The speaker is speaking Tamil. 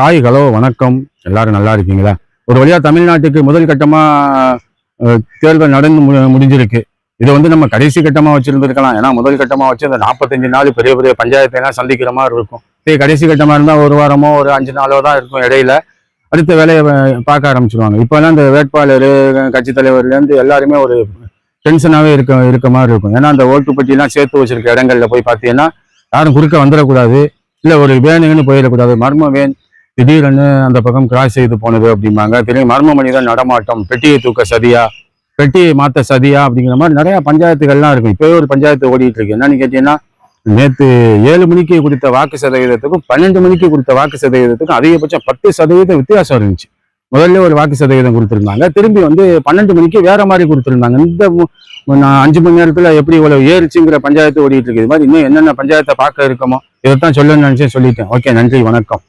ஹாய் ஹலோ வணக்கம். எல்லாரும் நல்லா இருக்கீங்களா? ஒரு வழியாக தமிழ்நாட்டுக்கு முதல் கட்டமாக தேர்தல் நடந்து மு- முடிஞ்சிருக்கு. இதை வந்து நம்ம கடைசி கட்டமாக வச்சுருந்துருக்கலாம். ஏன்னா முதல் கட்டமாக வச்சு அந்த நாற்பத்தஞ்சு நாள் பெரிய பெரிய பஞ்சாயத்தெல்லாம் சந்திக்கிற மாதிரி இருக்கும். இதே கடைசி கட்டமாக இருந்தால் ஒரு வாரமோ ஒரு அஞ்சு நாளோ தான் இருக்கும் இடையில. அடுத்த வேலையை பார்க்க ஆரம்பிச்சிருவாங்க. இப்போல்லாம் இந்த வேட்பாளர் கட்சி தலைவர்லேருந்து எல்லாருமே ஒரு டென்ஷனாகவே இருக்க இருக்க மாதிரி இருக்கும். ஏன்னா அந்த ஓட்டு பட்டியெல்லாம் சேர்த்து வச்சிருக்க இடங்கள்ல போய் பார்த்தீங்கன்னா யாரும் குறுக்க வந்துடக்கூடாது. இல்லை ஒரு வேணுங்கன்னு போயிடக்கூடாது. மர்ம வேன் திடீரென்னு அந்த பக்கம் கிராஸ் செய்து போனது அப்படிம்பாங்க. திடீர் மர்ம மனிதன் நடமாட்டம் பெட்டியை தூக்க சதியா பெட்டியை மாற்ற சதியா அப்படிங்கிற மாதிரி நிறைய பஞ்சாயத்துகள்லாம் இருக்கும். இப்போவே ஒரு பஞ்சாயத்து ஓடிட்டு இருக்கு. என்னன்னு கேட்டீங்கன்னா நேற்று ஏழு மணிக்கு கொடுத்த வாக்கு சதவீதத்துக்கும் பன்னெண்டு மணிக்கு கொடுத்த வாக்கு சதவீதத்துக்கும் அதிகபட்சம் பத்து சதவீதம் வித்தியாசம் இருந்துச்சு. முதல்ல ஒரு வாக்கு சதவீதம் கொடுத்துருந்தாங்க. திரும்பி வந்து பன்னெண்டு மணிக்கு வேற மாதிரி கொடுத்துருந்தாங்க. இந்த அஞ்சு மணி நேரத்துல எப்படி இவ்வளவு ஏறிச்சுங்கிற பஞ்சாயத்து ஓடிட்டு இருக்கு. இது மாதிரி இன்னும் என்னென்ன பஞ்சாயத்தை பார்க்க இருக்கமோ இதைத்தான் சொல்லணும்னு நினைச்சே சொல்லிட்டேன். ஓகே நன்றி வணக்கம்.